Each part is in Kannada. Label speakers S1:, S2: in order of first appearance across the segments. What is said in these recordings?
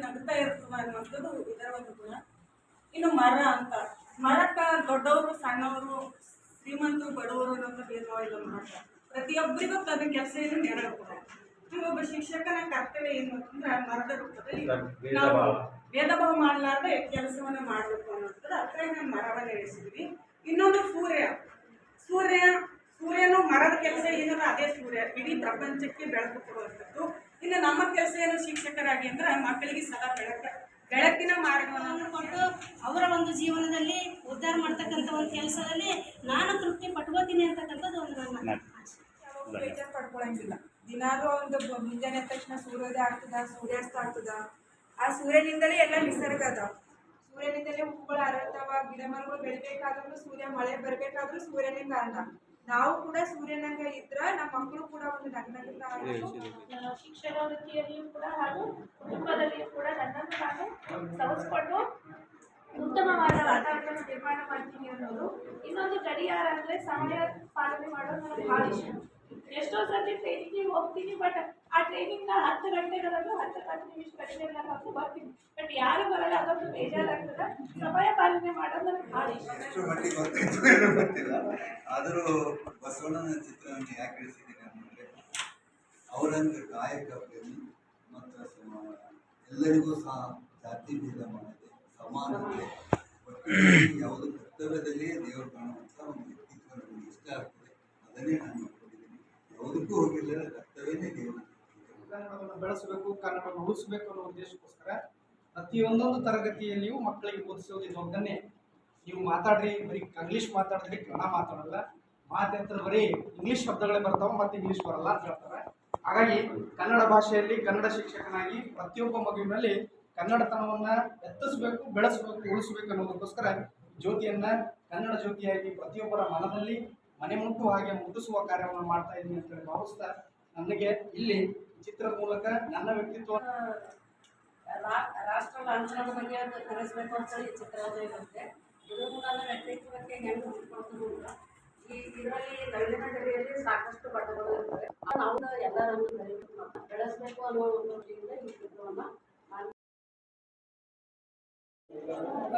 S1: ನಗ್ತಾ ಇರ್ತದೆ ಅನ್ನುವಂಥದ್ದು ಇದರ ಒಂದು ಗುಣ. ಇನ್ನು ಮರ ಅಂತ. ಮರಕ್ಕ ದೊಡ್ಡವರು ಸಣ್ಣವರು ಶ್ರೀಮಂತರು ಬಡವರು ಅನ್ನೋಂಥ ಭೇದಭಾವ ಇಲ್ಲ ಮರಕ್ಕ ಪ್ರತಿಯೊಬ್ಬರಿಗೂ ತನ್ನ ಕೆಲಸ ಏನು ನೆರವೇರ್ತದೆ ಒಬ್ಬ ಶಿಕ್ಷಕನ ಕರ್ತವ್ಯ ಏನು ಅಂತಂದ್ರೆ ಮರದ ರೂಪದಲ್ಲಿ ನಾವು ಭೇದ ಭಾವ. ಮಾಡಲಾರ್ದೆ ಕೆಲಸವನ್ನ ಮಾಡಬೇಕು ಅನ್ನೋದ್ರ ಅತ್ರ ನಾವು ಮರವನ್ನು ಇಳಿಸಿದ್ವಿ ಇನ್ನೊಂದು ಸೂರ್ಯ. ಸೂರ್ಯ ಸೂರ್ಯನು ಮರದ ಕೆಲಸ ಏನಾರ ಅದೇ ಸೂರ್ಯ. ಇಡೀ ಪ್ರಪಂಚಕ್ಕೆ ಬೆಳಕು ಕೊಡುವಂಥದ್ದು. ಇನ್ನು ನಮ್ಮ ಕೆಲಸ ಏನು ಶಿಕ್ಷಕರಾಗಿ ಅಂದ್ರೆ ಮಕ್ಕಳಿಗೆ ಸದಾ ಬೆಳಕ ಬೆಳಕಿನ ಮಾರ್ಗವನ್ನು
S2: ಕೊಟ್ಟು ಅವರ ಒಂದು ಜೀವನದಲ್ಲಿ ಉದ್ಧಾರ ಮಾಡ್ತಕ್ಕಂಥ ಒಂದು ಕೆಲಸದಲ್ಲಿ ನಾನು ತೃಪ್ತಿ ಪಟ್ಕೋತೀನಿ ಅಂತಕ್ಕಂಥದ್ದು ಒಂದು ನನ್ನ
S3: ಬೇಜಾರು ಪಡ್ಕೊಳಂಗಿಲ್ಲ. ದಿನಾಲೂ ಒಂದು ಮುಂಜಾನೆ ತಕ್ಷಣ ಸೂರ್ಯೋದಯ ಆಗ್ತದ ಸೂರ್ಯಾಸ್ತ ಆಗ್ತದ. ಆ ಸೂರ್ಯನಿಂದಲೇ ಎಲ್ಲ ನಿಸರ್ಗ ಅದ ಸೂರ್ಯನಿಂದಲೇ ಹೂಗಳು ಅರಳ್ತಾವ ಗಿಡ ಮರಗಳು ಬೆಳಿಬೇಕಾದ್ರೂ ಸೂರ್ಯ ಮಳೆ ಬರಬೇಕಾದ್ರೂ ಸೂರ್ಯನೇ ಕಾರಣ ನಾವು ಕೂಡ ಸೂರ್ಯನಂಗ ಇದ್ರ ನಮ್ಮ ಮಕ್ಕಳು ಕೂಡ ಒಂದು ನಗ್ನಗ್ತಾ
S4: ಶಿಕ್ಷಣ ವೃತ್ತಿಯಲ್ಲಿಯೂ ಕೂಡ ಹಾಗೂ ಕುಟುಂಬದಲ್ಲಿಯೂ ಕೂಡ ನನ್ನನ್ನು ನಾನು ಸವಸ್ಕೊಂಡು ಉತ್ತಮವಾದ ವಾತಾವರಣ ನಿರ್ಮಾಣ ಮಾಡ್ತೀನಿ ಅನ್ನೋದು ಇನ್ನೊಂದು ಗಡಿಯಾರ ಅಂದ್ರೆ ಸಮಯ ಪಾಲನೆ ಮಾಡೋದು ನನಗೆ ಭಾಳ ಇಷ್ಟ. ಎಷ್ಟೋ ಸರ್ತಿ ಟ್ರೈನಿಂಗಿಗೆ ಹೋಗ್ತೀನಿ ಬಟ್ ಆ ಟ್ರೈನಿಂಗ್ನ ಹತ್ತು ಗಂಟೆಗಳಲ್ಲೂ ಹತ್ತು ಹತ್ತು ನಿಮಿಷ ನಾನು ಬರ್ತೀನಿ. ಬಟ್ ಯಾರು ಬರಲ್ಲ ಅದೊಂದು ಬೇಜಾರಾಗ್ತದೆ. ಸಮಯ ಪಾಲನೆ ಮಾಡೋದು ನನಗೆ ಭಾಳ ಇಷ್ಟ.
S5: ಗೊತ್ತಿಲ್ಲ. ಆದರೂ ಬಸವಣ್ಣನ ಚಿತ್ರವನ್ನು ಯಾಕೆ ಇಳಿಸಿದ್ದೀನಿ ಅವರಂದ್ರೆ ಕಾಯಕ ಪ್ರೇಮಿ ಮತ್ತು ಎಲ್ಲರಿಗೂ ಸಹ ಜಾತಿ ಭೇದ ಮಾಡದೆ. ಸಮಾನತೆ ಯಾವುದು ಕರ್ತವ್ಯದಲ್ಲಿಯೇ ದೇವರು ಕಾಣುವಂಥ ಒಂದು ವ್ಯಕ್ತಿತ್ವ ನನಗೆ ಇಷ್ಟ ಆಗ್ತದೆ. ಅದನ್ನೇ ನಾನು ನೋಡ್ಕೊಂಡಿದ್ದೀನಿ. ಯಾವುದಕ್ಕೂ ಹೋಗಿಲ್ಲ ಕರ್ತವ್ಯನೇ ದೇವರು
S6: ಕನ್ನಡವನ್ನು ಬೆಳೆಸಬೇಕು ಕನ್ನಡವನ್ನು ಉಳಿಸಬೇಕು ಅನ್ನೋ ಉದ್ದೇಶಕ್ಕೋಸ್ಕರ ಪ್ರತಿಯೊಂದೊಂದು ತರಗತಿಯಲ್ಲಿಯೂ ಮಕ್ಕಳಿಗೆ ಬೋಧಿಸೋದು ಇದು ಒಂದನ್ನೇ. ನೀವು ಮಾತಾಡ್ರಿ, ಬರೀ ಇಂಗ್ಲೀಷ್ ಮಾತಾಡಿದ್ರೆ ಕನ್ನಡ ಮಾತಾಡಲ್ಲ. ಮಾತಾಡ್ತಾರೆ ಬರೀ ಇಂಗ್ಲೀಷ್ ಶಬ್ದಗಳೇ ಬರ್ತಾವೆ, ಮತ್ತೆ ಇಂಗ್ಲೀಷ್ ಬರಲ್ಲ ಅಂತ ಹೇಳ್ತಾರೆ. ಹಾಗಾಗಿ ಕನ್ನಡ ಭಾಷೆಯಲ್ಲಿ ಕನ್ನಡ ಶಿಕ್ಷಕನಾಗಿ ಪ್ರತಿಯೊಬ್ಬ ಮಗುವಿನಲ್ಲಿ ಕನ್ನಡತನವನ್ನ ಎತ್ತಿಸ್ಬೇಕು, ಬೆಳೆಸಬೇಕು, ಉಳಿಸಬೇಕು ಅನ್ನೋದಕ್ಕೋಸ್ಕರ ಜ್ಯೋತಿಯನ್ನ ಕನ್ನಡ ಜ್ಯೋತಿಯಾಗಿ ಪ್ರತಿಯೊಬ್ಬರ ಮನದಲ್ಲಿ ಮನೆ ಮುಟ್ಟು ಹಾಗೆ ಮುಟ್ಟಿಸುವ ಕಾರ್ಯವನ್ನು ಮಾಡ್ತಾ ಇದ್ದೀನಿ ಅಂತ ಹೇಳಿ ಭಾವಿಸ್ತಾ, ನನಗೆ ಇಲ್ಲಿ ಚಿತ್ರದ ಮೂಲಕ ನನ್ನ ವ್ಯಕ್ತಿತ್ವ
S2: ರಾಷ್ಟ್ರ ಲಾಂಛನದ ಬಗ್ಗೆ ಅದು ಅಂತ ಈ ಚಿತ್ರೋದಯ ಬಂತೆ ಇದು ನನ್ನ ವ್ಯಕ್ತಿತ್ವಕ್ಕೆ ಹೆಂಗೆ ಹೊಂದ್ಕೊಳ್ತದೆ ಅಂತ. ಈ ಇದರಲ್ಲಿ ನೈಜನ ಗಡಿಯಲ್ಲಿ ಸಾಕಷ್ಟು ಪದಗಳು ಇರ್ತವೆ ನಾವು ಎಲ್ಲರನ್ನು ಬೆಳೆಸಬೇಕು ಅನ್ನೋ ಒಂದು ಈ ಚಿತ್ರವನ್ನು ನಾನು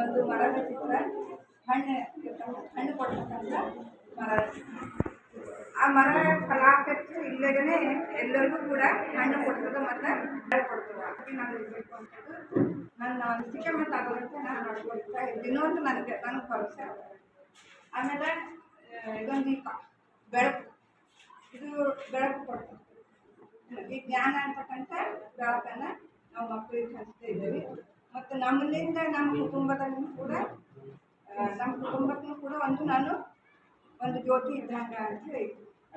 S3: ಒಂದು ಮರದ ಚಿತ್ರ ಹಣ್ಣು ಹಣ್ಣು ಕೊಡ್ತಕ್ಕಂಥ ಮರ. ಆ ಮರ ಫಲಾಪೇಕ್ಷೆ ಇಲ್ಲದೇ ಎಲ್ಲರಿಗೂ ಕೂಡ ಹಣ್ಣು ಕೊಡ್ತದೆ ಮತ್ತೆ ಅದಕ್ಕೆ ನಾನು ನನ್ನ ಅನಿಸಿಕೆ ಮತ್ತು ಅದರಂತೆ ನಾನು ನೋಡ್ಕೊಳ್ತಾ ಇದ್ದೀನಿ ಅಂತ ನನಗೆ ನನಗೆ ಭರವಸೆ ಆಮೇಲೆ ಇದೊಂದು ದೀಪ, ಬೆಳಕು. ಇದು ಬೆಳಕು ಕೊಡ್ತದೆ. ಈ ಜ್ಞಾನ ಅಂತಕ್ಕಂಥ ಬೆಳಕನ್ನು ನಾವು ಮಕ್ಕಳಿಗೆ ಹಂಚ್ತಾ ಇದ್ದೀವಿ. ಮತ್ತು ನಮ್ಮಲ್ಲಿಂದ ನಮ್ಮ ಕುಟುಂಬದಲ್ಲೂ ಕೂಡ ನಮ್ಮ ಕುಟುಂಬಕ್ಕೂ ಕೂಡ ಒಂದು ನಾನು ಒಂದು ಜ್ಯೋತಿ ಇದ್ದಂಗೆ ಅಂತ ಹೇಳಿ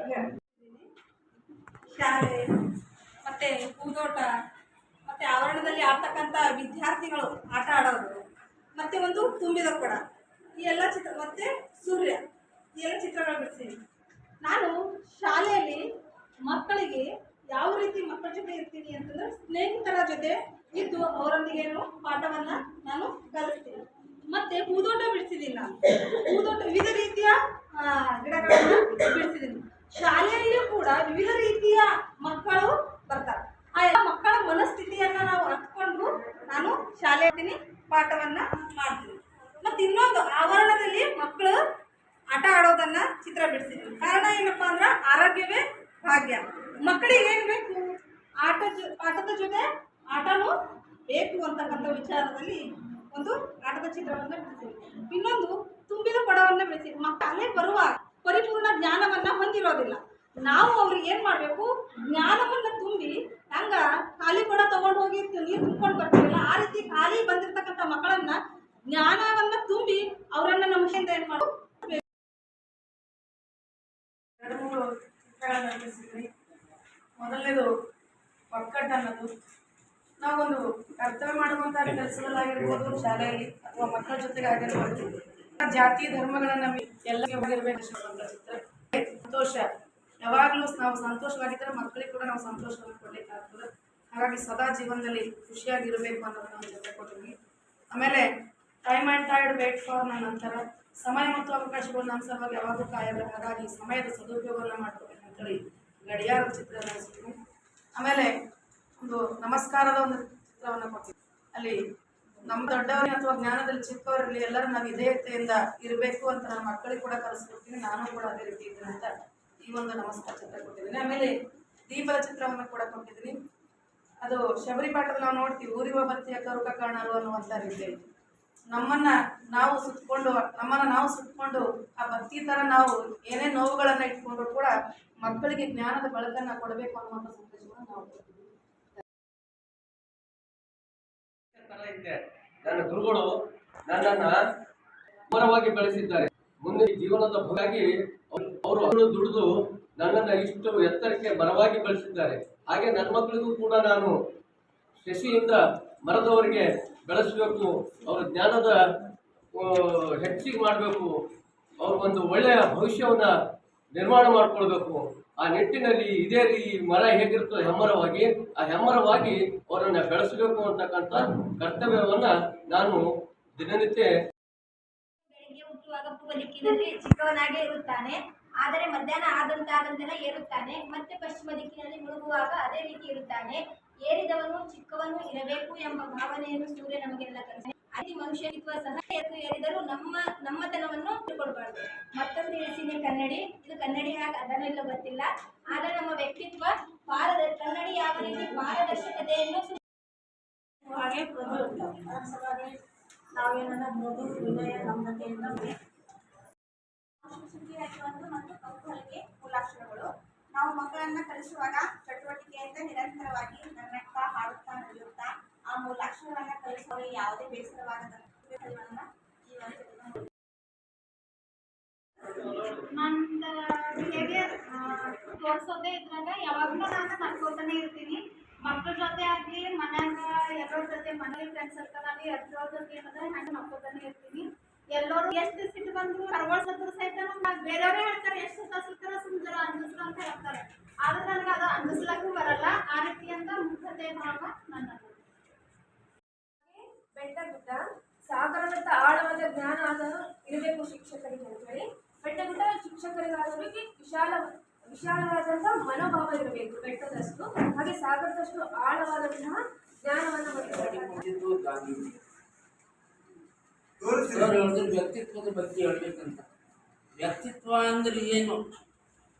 S3: ಹೇಳ್ತೀನಿ.
S7: ಶಾಲೆ ಮತ್ತೆ ಹೂದೋಟ ಮತ್ತೆ ಆವರಣದಲ್ಲಿ ಆಡ್ತಕ್ಕಂಥ ವಿದ್ಯಾರ್ಥಿಗಳು ಆಟ ಆಡೋದು ಮತ್ತೆ ಒಂದು ತುಂಬಿದ ಕೊಡ ಈ ಎಲ್ಲ ಚಿತ್ರ ಮತ್ತೆ ಸೂರ್ಯ ಈ ಎಲ್ಲ ಚಿತ್ರಗಳು ಬಿಡ್ತೀನಿ ನಾನು ಶಾಲೆಯಲ್ಲಿ ಮಕ್ಕಳಿಗೆ ಯಾವ ರೀತಿ ಮಕ್ಕಳ ಜೊತೆ ಇರ್ತೀನಿ ಅಂತಂದ್ರೆ ಸ್ನೇಹಿತರ ಜೊತೆ ಇದ್ದು ಅವರೊಂದಿಗೆ ಏನು ಪಾಠವನ್ನ ಮತ್ತೆ ಹೂದೋಟ ಬಿಡಿಸಿದ್ದೀನಿ ನಾನು ಹೂದೋಟ ವಿವಿಧ ರೀತಿಯ ಗಿಡಗಳನ್ನು ಬಿಡಿಸಿದ್ದೀನಿ ಶಾಲೆಯಲ್ಲಿ ಕೂಡ ವಿವಿಧ ರೀತಿಯ ಮಕ್ಕಳು ಬರ್ತಾರೆ. ಆ ಎಲ್ಲ ಮಕ್ಕಳ ಮನಸ್ಥಿತಿಯನ್ನ ನಾವು ಅರ್ಥಕೊಂಡು ನಾನು ಶಾಲೆ ಪಾಠವನ್ನು ಮಾಡ್ತೀನಿ. ಮತ್ತೆ ಇನ್ನೊಂದು ಆವರಣದಲ್ಲಿ ಮಕ್ಕಳು ಆಟ ಆಡೋದನ್ನ ಚಿತ್ರ ಬಿಡಿಸಿದ್ದೀನಿ ಕಾರಣ ಏನಪ್ಪಾ ಅಂದ್ರೆ ಆರೋಗ್ಯವೇ ಭಾಗ್ಯ. ಮಕ್ಕಳಿಗೆ ಏನು ಬೇಕು? ಆಟ ಪಾಠದ ಆಟದ ಜೊತೆ ಆಟನೂ ಬೇಕು ಅಂತಕ್ಕಂಥ ವಿಚಾರದಲ್ಲಿ ಒಂದು ಆಟದ ಚಿತ್ರವನ್ನು ಬಿಡಿಸಿ ಇನ್ನೊಂದು ತುಂಬಿದ ಕೊಡವನ್ನು ಬಿಡಿಸಿ. ಮಕ್ಕಳು ಬರುವ ಪರಿಪೂರ್ಣ ಜ್ಞಾನವನ್ನ ಹೊಂದಿರೋದಿಲ್ಲ. ನಾವು ಅವ್ರಿಗೆ ಏನು ಮಾಡಬೇಕು? ಜ್ಞಾನವನ್ನು ತುಂಬಿ, ಹಂಗ ಖಾಲಿ ಕೊಡ ತಗೊಂಡು ಹೋಗಿ ನೀರು ತುಂಬ್ಕೊಂಡು ಬರ್ತೀವಲ್ಲ, ಆ ರೀತಿ ಖಾಲಿ ಬಂದಿರತಕ್ಕಂಥ ಮಕ್ಕಳನ್ನ ಜ್ಞಾನವನ್ನ ತುಂಬಿ ಅವರನ್ನ ನಮ್ಮ ಹಿಂದೆ ಏನು ಮಾಡು
S1: ಮೂರು ಮೊದಲನೇದು ಒಕ್ಕಟ್ಟು ಅನ್ನೋದು ನಾವೊಂದು ಕರ್ತವ್ಯ ಮಾಡುವಂಥ ಕೆಲಸಗಳಾಗಿರ್ಬೋದು ಶಾಲೆಯಲ್ಲಿ ಅಥವಾ ಮಕ್ಕಳ ಜೊತೆಗೆ ಆಗಿರ್ಬೋದು. ಜಾತಿ ಧರ್ಮಗಳನ್ನ ಎಲ್ಲರಿಗೆ ಹೋಗಿರ್ಬೇಕು ಸಂತೋಷ. ಯಾವಾಗಲೂ ನಾವು ಸಂತೋಷವಾಗಿದ್ದರೆ ಮಕ್ಕಳಿಗೆ ಕೂಡ ನಾವು ಸಂತೋಷವನ್ನು ಕೊಡ್ಲಿಕ್ಕಾಗ್ತದೆ ಹಾಗಾಗಿ ಸದಾ ಜೀವನದಲ್ಲಿ ಖುಷಿಯಾಗಿರಬೇಕು ಅನ್ನೋದನ್ನ ನಾವು ಜೊತೆ ಕೊಟ್ಟಿದ್ವಿ ಆಮೇಲೆ time and tide wait for ನಂತರ ಸಮಯ ಮತ್ತು ಅವಕಾಶಗಳು ನಮ್ಮ ಸಲುವಾಗಿ ಯಾವಾಗಲೂ ಕಾಯಲ್ಲ ಹಾಗಾಗಿ ಸಮಯದ ಸದುಪಯೋಗವನ್ನು ಮಾಡ್ಕೋಬೇಕು ಅಂತೇಳಿ ಗಡಿಯಾರ ಚಿತ್ರ ನಡೆಸಿದ್ವಿ ಆಮೇಲೆ ಒಂದು ನಮಸ್ಕಾರದ ಒಂದು ಚಿತ್ರವನ್ನು ಕೊಟ್ಟಿದ್ವಿ ಅಲ್ಲಿ ನಮ್ಮ ದೊಡ್ಡವರೇ ಅಥವಾ ಜ್ಞಾನದಲ್ಲಿ ಚಿಕ್ಕವರಲ್ಲಿ ಎಲ್ಲರೂ ನಾವು ವಿಧೇಯತೆಯಿಂದ ಇರಬೇಕು ಅಂತ ನನ್ನ ಮಕ್ಕಳಿಗೆ ಕೂಡ ಕಲಿಸ್ಕೊಡ್ತೀನಿ ನಾನು ಕೂಡ ಅದೇ ರೀತಿ ಇದ್ದೀನಿ ಅಂತ ಈ ಒಂದು ನಮಸ್ಕಾರ ಚಿತ್ರ ಕೊಟ್ಟಿದ್ದೀನಿ. ಆಮೇಲೆ ದೀಪದ ಚಿತ್ರವನ್ನು ಕೂಡ ಕೊಟ್ಟಿದ್ದೀನಿ. ಅದು ಶಬರಿ ಪಾಠದಲ್ಲಿ ನಾವು ನೋಡ್ತೀವಿ, ಊರಿವ ಬತ್ತಿಯ ಕರುಕ ಕಾಣಲು ಅನ್ನುವಂಥ ರೀತಿ. ನಮ್ಮನ್ನ ನಾವು ಸುತ್ತಕೊಂಡು ನಮ್ಮನ್ನ ನಾವು ಸುತ್ತಕೊಂಡು ಆ ಭಕ್ತಿ ತರ ನಾವು ಏನೇ ನೋವುಗಳನ್ನು ಇಟ್ಕೊಂಡ್ರು ಕೂಡ ಮಕ್ಕಳಿಗೆ ಜ್ಞಾನದ ಬಳಕನ್ನು ಕೊಡಬೇಕು ಅನ್ನುವಂಥ ಸಂದೇಶವನ್ನು ನಾವು
S8: ತರ ನನ್ನ ಗುರುಗಳು ನನ್ನನ್ನ ಅಮರವಾಗಿ ಬೆಳೆಸಿದ್ದಾರೆ. ಮುಂದೆ ಜೀವನದ ಭಾಗಿ ಅವರು ಅವರು ದುಡಿದು ನನ್ನನ್ನ ಇಷ್ಟು ಎತ್ತರಕ್ಕೆ ಬರವಾಗಿ ಬೆಳೆಸಿದ್ದಾರೆ. ಹಾಗೆ ನನ್ನ ಮಕ್ಕಳಿಗೂ ಕೂಡ ನಾನು ಶಶಿಯಿಂದ ಮರದವರಿಗೆ ಬೆಳೆಸಬೇಕು, ಅವರ ಜ್ಞಾನದ ಹೆಚ್ಚಿಗೆ ಮಾಡಬೇಕು ಅವ್ರಿಗೊಂದು ಒಳ್ಳೆಯ ಭವಿಷ್ಯವನ್ನ ನಿರ್ಮಾಣ ಮಾಡಿಕೊಳ್ಬೇಕು. ಆ ನಿಟ್ಟಿನಲ್ಲಿ ಇದೇ ರೀ ಮರ ಹೇಗಿರುತ್ತೋ ಹೆಮ್ಮರವಾಗಿ, ಆ ಹೆಮ್ಮರವಾಗಿ ಅವರನ್ನ ಬೆಳೆಸಬೇಕು ಅಂತಕ್ಕಂಥ ಕರ್ತವ್ಯವನ್ನ ನಾನು ದಿನನಿತ್ಯ
S9: ದಿಕ್ಕಿನಲ್ಲಿ ಚಿಕ್ಕವನಾಗೇ ಇರುತ್ತಾನೆ. ಆದರೆ ಮಧ್ಯಾಹ್ನ ಆದಂತಾದಂತೆಲ್ಲ ಏರುತ್ತಾನೆ. ಮತ್ತೆ ಪಶ್ಚಿಮ ದಿಕ್ಕಿನಲ್ಲಿ ಮುಳುಗುವಾಗ ಅದೇ ರೀತಿ ಇರುತ್ತಾನೆ. ಏರಿದವನು ಚಿಕ್ಕವನು ಇರಬೇಕು ಎಂಬ ಭಾವನೆಯನ್ನು ಸೂರ್ಯ ನಮಗೆಲ್ಲ ಕಲಿಸಿದೆ ಅತಿ ಮನುಷ್ಯತ್ವ ಸಹ ಏರಿದರೂ ನಮ್ಮ ನಮ್ಮತನವನ್ನು ತಿಳ್ಕೊಳ್ಬಾರ್ದು ಮತ್ತೊಂದು ಇಳಿಸಿದೆ ಕನ್ನಡಿ. ಇದು ಕನ್ನಡಿ ಹಾಗೆ, ಅದನ್ನು ಇಲ್ಲ ಗೊತ್ತಿಲ್ಲ. ಆದರೆ ನಮ್ಮ ವ್ಯಕ್ತಿತ್ವ ಪಾರದ, ಕನ್ನಡಿ ಯಾವ ರೀತಿ ಪಾರದರ್ಶಕತೆಯನ್ನು
S4: ಹಾಗೆ
S9: ನಾವು ಮಕ್ಕಳನ್ನ ಕಲಿಸುವಾಗ ಚಟುವಟಿಕೆಯಿಂದ ನಿರಂತರವಾಗಿ ನಗ್ನಗ್ತಾ, ಹಾಡುತ್ತಾ, ನಡೆಯುತ್ತಾ ಆ ಮೂಲಾಕ್ಷರಗಳನ್ನ ಕಲಿಸುವಾಗ ಯಾವುದೇ ಬೇಸರವಾಗದ
S4: ನನ್ನ ಇದ್ರಾಗ ಯಾವಾಗಲೂ ನಾನು ನಡ್ಕೋತಾನೆ ಇರ್ತೀನಿ. ಮಕ್ಕಳ ಜೊತೆ ಆಗಲಿ, ಮನ್ಯಾಗ ಎಲ್ಲರ ಜೊತೆ, ಮನೇಲಿ ಫ್ರೆಂಡ್ ಸರ್ಕಲ್ ಆಗಲಿ ಎಲ್ಲರ ಜೊತೆ ಏನಂದ್ರೆ ನಾನು ನಡ್ಕೋತಾನೆ ಇರ್ತೀನಿ. ಎಲ್ಲರೂ ಎಷ್ಟು ಸಿಟ್ಟು ಬಂದ್ರು ಕರ್ಗೊಳ್ಸೋದ್ರ ಸಹಿತ ನಮ್ಗೆ ಬೇರೆಯವರೇ ಹೇಳ್ತಾರೆ, ಎಷ್ಟು ಸುತ್ತ ಸಿಕ್ಕರ ಸುಂದರ ಅಂದಿಸ್ರು ಅಂತ ಹೇಳ್ತಾರೆ. ಆದ್ರೆ ನನಗೆ ಅದು ಅಂದಿಸ್ಲಕ್ಕೂ ಬರಲ್ಲ. ಆ ರೀತಿಯಿಂದ ಮುಗ್ಧತೆ ಭಾವ ನನ್ನದು
S10: ಸಾಗರದಂತ ಆಳವಾದ ಜ್ಞಾನ ಆದರೂ ಇರಬೇಕು ಶಿಕ್ಷಕರಿಗೆ ಅಂತೇಳಿ. ಬೆಟ್ಟ ಗುಡ್ಡ ಶಿಕ್ಷಕರಿಗಾದವರಿಗೆ ವಿಶಾಲ ವಿಶಾಲವಾದಂತಹ ಮನೋಭಾವ ಇರಬೇಕು ಬೆಟ್ಟದಷ್ಟು. ಹಾಗೆ ಸಾಗರದಷ್ಟು ಆಳವಾದಂತಹ ಜ್ಞಾನವನ್ನು ಹೊಂದಿರಬೇಕು.
S11: ವ್ಯಕ್ತಿತ್ವದ ಬಗ್ಗೆ ಹೇಳ್ಬೇಕಂತ. ವ್ಯಕ್ತಿತ್ವ ಅಂದ್ರೆ ಏನು?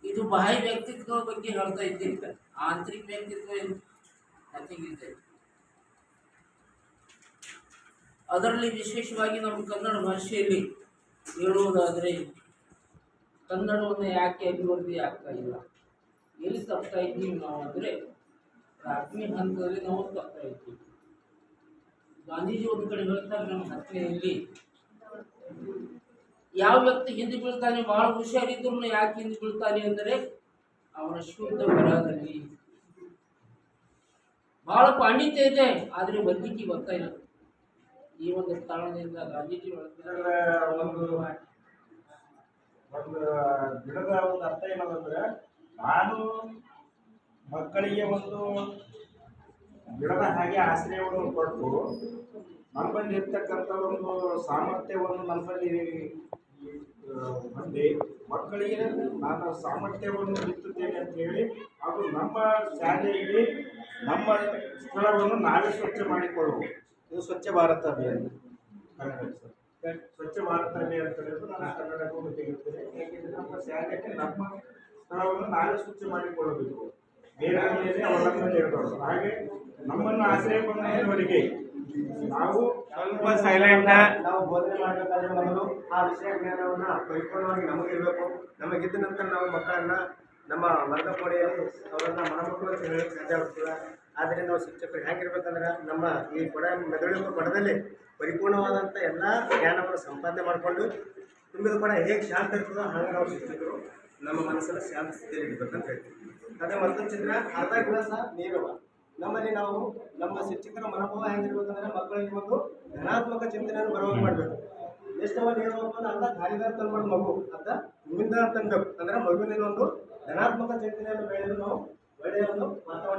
S11: ಇದು ಬಾಹ್ಯ ವ್ಯಕ್ತಿತ್ವದ ಬಗ್ಗೆ ಹೇಳ್ತಾ ಇದ್ದಿಲ್ಲ ಆಂತರಿಕ ವ್ಯಕ್ತಿತ್ವ ಏನು? ಅತಿಗಿದೆ ಅದರಲ್ಲಿ ವಿಶೇಷವಾಗಿ ನಮ್ಮ ಕನ್ನಡ ಭಾಷೆಯಲ್ಲಿ ಹೇಳುವುದಾದರೆ, ಕನ್ನಡವನ್ನು ಯಾಕೆ ಅಭಿವೃದ್ಧಿ ಆಗ್ತಾ ಇಲ್ಲ? ಎಲ್ಲಿ ತಪ್ತಾ ಇದ್ದೀವಿ ನಾವು ಅಂದರೆ ಪ್ರಾಥಮಿಕ ಹಂತದಲ್ಲಿ ನಾವು ತಪ್ತಾ ಇದ್ದೀವಿ. ಗಾಂಧೀಜಿ ಒಂದು ಕಡೆ ಹೇಳ್ತಾರೆ, ನಮ್ಮ ಹತ್ಯೆಯಲ್ಲಿ ಯಾವ ವ್ಯಕ್ತಿ ಹಿಂದೆ ಬೀಳ್ತಾನೆ ಬಹಳ ಹುಷಾರಿದ್ರು ಯಾಕೆ ಹಿಂದೆ ಬೀಳ್ತಾನೆ ಅಂದರೆ ಅವನ ಶುದ್ಧ ಬರಹದಲ್ಲಿ ಬಹಳ ಪಾಂಡಿತ್ಯ ಇದೆ, ಆದರೆ ಬದುಕಿ ಬರ್ತಾ ಇಲ್ಲ. ಈ ಒಂದು ಸ್ಥಾನದಿಂದ ಗಾಂಧೀಜಿ
S6: ಒಂದು ಒಂದು ಗಿಡದ ಒಂದು ಅರ್ಥ ಏನದಂದ್ರೆ ನಾನು ಮಕ್ಕಳಿಗೆ ಒಂದು ಗಿಡದ ಹಾಗೆ ಆಶ್ರಯವನ್ನು ಕೊಟ್ಟು ನಮ್ಮಲ್ಲಿ ಇರ್ತಕ್ಕಂಥ ಒಂದು ಸಾಮರ್ಥ್ಯವನ್ನು ನಮ್ಮಲ್ಲಿ ಬಂದು ಮಕ್ಕಳಿಗೆ ನಾನು ಸಾಮರ್ಥ್ಯವನ್ನು ಬಿತ್ತುತ್ತೇನೆ ಅಂತ ಹೇಳಿ ಹಾಗೂ ನಮ್ಮ ಶಾಲೆಯಲ್ಲಿ, ನಮ್ಮ ಸ್ಥಳವನ್ನು ನಾವೇ ಸ್ವಚ್ಛ ಮಾಡಿಕೊಳ್ಳುವುದು. ಇದು ಸ್ವಚ್ಛ ಭಾರತ ಅಭಿಯಾನ. ಸ್ವಚ್ಛ ಭಾರತ ಅಭಿಯಾನ ನಾನು ಕನ್ನಡಕ್ಕೂ ತೆಗೆಯುತ್ತೇನೆ. ಯಾಕೆಂದರೆ ನಮ್ಮ ಶಾಲೆಗೆ ನಮ್ಮ ಸ್ಥಳವನ್ನು ನಾವೇ ಸ್ವಚ್ಛ ಮಾಡಿಕೊಳ್ಳಬೇಕು. ಬೇರೆ ಮೇಲೆ ಅವಲಂಬನೆ ಇರಬಾರ್ದು ಹಾಗೆ ನಮ್ಮನ್ನು ಆಶ್ರಯ ಬಂದವರಿಗೆ ನಾವು ಸ್ವಲ್ಪ ಸೈಲೆಂಟ್
S12: ನಾವು ಬೋಧನೆ ಮಾಡಬೇಕಾದ್ರೆ ಮೊದಲು ಆ ವಿಷಯ ಜ್ಞಾನವನ್ನ ಪರಿಪೂರ್ಣವಾಗಿ ನಮಗಿರಬೇಕು ನಮಗಿದ್ದ ನಂತರ ನಾವು ಮಕ್ಕಳನ್ನ ನಮ್ಮ ವರ್ಗ ಪಡೆಯಲು ಅವರನ್ನ ಮನಮಕ್ಕಳು ಸಾಧ್ಯ ಆಗ್ತದೆ ಆದ್ದರಿಂದ ನಾವು ಶಿಕ್ಷಕರು ಹೇಗಿರ್ಬೇಕಂದ್ರೆ ನಮ್ಮ ಈ ಕೊಡ ಮೆದುಳಿನ ಕೊಡದಲ್ಲಿ ಪರಿಪೂರ್ಣವಾದಂಥ ಎಲ್ಲ ಜ್ಞಾನವನ್ನು ಸಂಪಾದನೆ ಮಾಡಿಕೊಂಡು ತುಂಬಿದ ಕೊಡ ಹೇಗೆ ಶಾಂತ ಇರ್ತದೋ ಹಾಗೆ ನಾವು ಶಿಕ್ಷಕರು ನಮ್ಮ ಮನಸ್ಸನ್ನು ಶಾಂತ ಸ್ಥಿತಿಯಲ್ಲಿ ಇಡಬೇಕಂತ ಹೇಳ್ತೀವಿ. ಅದೇ ಮತ್ತೊಂದು ಚಿತ್ರ, ಅರ್ಧ ಕೆಲಸ ನೀರವ. ನಮ್ಮಲ್ಲಿ ನಾವು ನಮ್ಮ ಶಿಕ್ಷಕರ ಮನೋಭಾವ ಹೇಗಿರ್ಬೇಕಂದ್ರೆ ಮಕ್ಕಳಿಗೆ ಒಂದು ಧನಾತ್ಮಕ ಚಿಂತನೆಯನ್ನು ಬರುವಂಗೆ ಮಾಡಬೇಕು. ಎಷ್ಟವ ನೀರು ಅಂತ ಗಾಳಿದಾರ ತಂದ್ಬಿಡು ಮಗು ಅಂತ ಮುಂದಿನ ತಂದಬೇಕು ಅಂದ್ರೆ ಮಗುವಿನಲ್ಲಿ ಒಂದು ಧನಾತ್ಮಕ ಚಿಂತನೆಯನ್ನು ಬೆಳೆದು ನಾವು ಒಳ್ಳೆಯ ಒಂದು ವಾತಾವರಣ